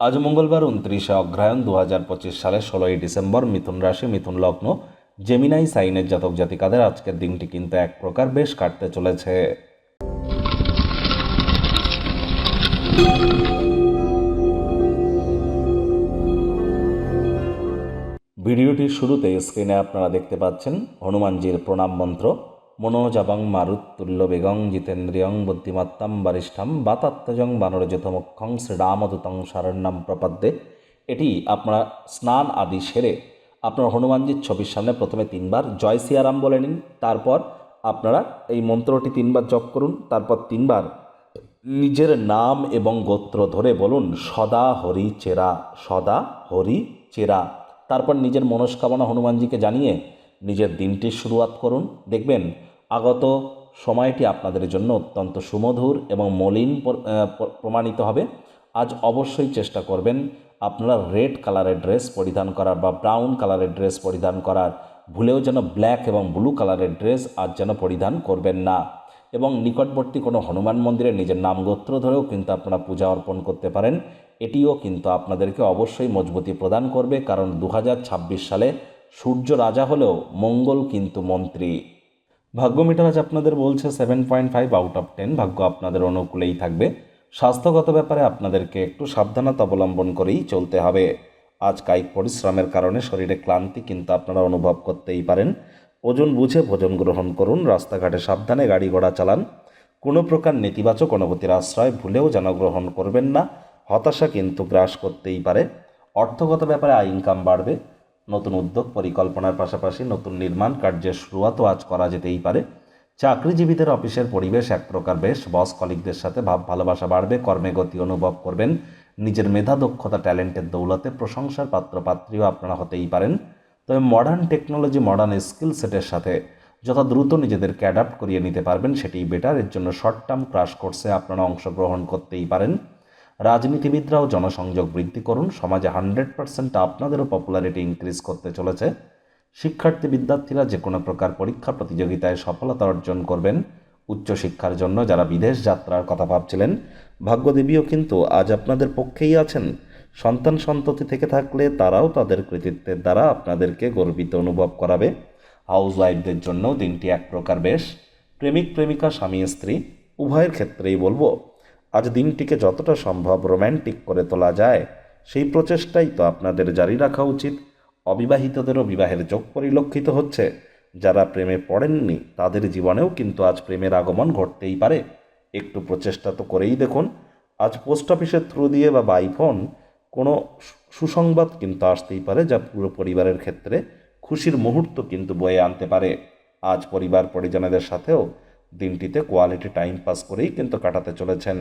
আজ মঙ্গলবার উনত্রিশে অগ্রহায়ণ দু হাজার পঁচিশ সালের ষোলোই ডিসেম্বর মিথুন রাশি, মিথুন লগ্ন। জেমিনাই সাইনের জাতক জাতিকাদের আজকের দিনটি কিন্তু এক প্রকার বেশ কাটতে চলেছে। ভিডিওটির শুরুতে স্ক্রিনে আপনারা দেখতে পাচ্ছেন হনুমানজির প্রণাম মন্ত্র। মনোজাবাং মারুত্তুল্য বেগং জিতেন্দ্রিয়ং বুদ্ধিমত্তাম বারিষ্ঠাম বাতাত্মজং বানরযথমক্ষং শ্রীরামদূতং শরণ্যম প্রপদ্যে। এটি আপনারা স্নান আদি সেরে আপনার হনুমানজির ছবির সামনে প্রথমে তিনবার জয় সিয়ারাম বলে নিন, তারপর আপনারা এই মন্ত্রটি তিনবার জপ করুন, তারপর তিনবার নিজের নাম এবং গোত্র ধরে বলুন, সদা হরি চেরা, সদা হরি চেরা। তারপর নিজের মনস্কামনা হনুমানজিকে জানিয়ে নিজের দিনটির শুরুয়াত করুন। দেখবেন আগত সময়টি আপনাদের জন্য অত্যন্ত সুমধুর এবং মলিন প্রমাণিত হবে। আজ অবশ্যই চেষ্টা করবেন আপনারা রেড কালারের ড্রেস পরিধান করার বা ব্রাউন কালারের ড্রেস পরিধান করার। ভুলেও যেন ব্ল্যাক এবং ব্লু কালারের ড্রেস আজ যেন পরিধান করবেন না। এবং নিকটবর্তী কোনো হনুমান মন্দিরে নিজের নাম গোত্র ধরেও কিন্তু আপনারা পূজা অর্পণ করতে পারেন। এটিও কিন্তু আপনাদেরকে অবশ্যই মজবুতি প্রদান করবে। কারণ দু হাজার ছাব্বিশ সালে সূর্য রাজা হলেও মঙ্গল কিন্তু মন্ত্রী। ভাগ্য মিটার আজ আপনাদের বলছে seven point five out of ten ভাগ্য আপনাদের অনুকূলেই থাকবে। স্বাস্থ্যগত ব্যাপারে আপনাদেরকে একটু সাবধানতা অবলম্বন করেই চলতে হবে। আজ কায়িক পরিশ্রমের কারণে শরীরে ক্লান্তি কিন্তু আপনারা অনুভব করতেই পারেন। ওজন বুঝে ভোজন গ্রহণ করুন, রাস্তাঘাটে সাবধানে গাড়ি ঘোড়া চালান। কোনো প্রকার নেতিবাচক অনুভূতির আশ্রয় ভুলেও যেন গ্রহণ করবেন না। হতাশা কিন্তু গ্রাস করতেই পারে। অর্থগত ব্যাপারে আয় ইনকাম বাড়বে। নতুন উদ্যোগ, পরিকল্পনার পাশাপাশি নতুন নির্মাণ কার্যের শুরুয়াতও আজ করা যেতেই পারে। চাকরিজীবীদের অফিসের পরিবেশ এক প্রকার বেশ, বস কলিকদের সাথে ভাব, ভালোবাসা বাড়বে, কর্মে গতি অনুভব করবেন। নিজের মেধা, দক্ষতা, ট্যালেন্টের দৌলতে প্রশংসার পাত্র পাত্রীও আপনারা হতেই পারেন। তবে মডার্ন টেকনোলজি মডার্ন স্কিল সেটের সাথে যত দ্রুত নিজেদেরকে অ্যাডাপ্ট করিয়ে নিতে পারবেন, সেটিই বেটার এর জন্য শর্ট টার্ম ক্রাশ কোর্সে আপনারা অংশগ্রহণ করতেই পারেন। রাজনীতিবিদরাও জনসংযোগ বৃদ্ধি করুন। সমাজে হান্ড্রেড পার্সেন্ট আপনাদেরও পপুলারিটি ইনক্রিজ করতে চলেছে। শিক্ষার্থী বিদ্যার্থীরা যে কোনো প্রকার পরীক্ষা প্রতিযোগিতায় সফলতা অর্জন করবেন। উচ্চশিক্ষার জন্য যারা বিদেশ যাত্রার কথা ভাবছিলেন, ভাগ্যদেবীও কিন্তু আজ আপনাদের পক্ষেই আছেন। সন্তান সন্ততি থেকে থাকলে তারাও তাদের কৃতিত্বের দ্বারা আপনাদেরকে গর্বিত অনুভব করাবে। হাউস ওয়াইফদের জন্য দিনটি এক প্রকার বেশ। প্রেমিক প্রেমিকা, স্বামী, স্ত্রী, উভয়ের ক্ষেত্রেই বলব আজ দিনটিকে যতটা সম্ভব রোম্যান্টিক করে তোলা যায়, সেই প্রচেষ্টাই তো আপনাদের জারি রাখা উচিত। অবিবাহিতদেরও বিবাহের যোগ পরিলক্ষিত হচ্ছে। যারা প্রেমে পড়েননি, তাদের জীবনেও কিন্তু আজ প্রেমের আগমন ঘটতেই পারে। একটু প্রচেষ্টা তো করেই দেখুন। আজ পোস্ট অফিসের থ্রু দিয়ে বা বাই ফোন কোনো সুসংবাদ কিন্তু আসতেই পারে, যা পুরো পরিবারের ক্ষেত্রে খুশির মুহূর্ত কিন্তু বয়ে আনতে পারে। আজ পরিবার পরিজনদের সাথেও দিনটিতে কোয়ালিটি টাইম পাস করেই কিন্তু কাটাতে চলেছেন।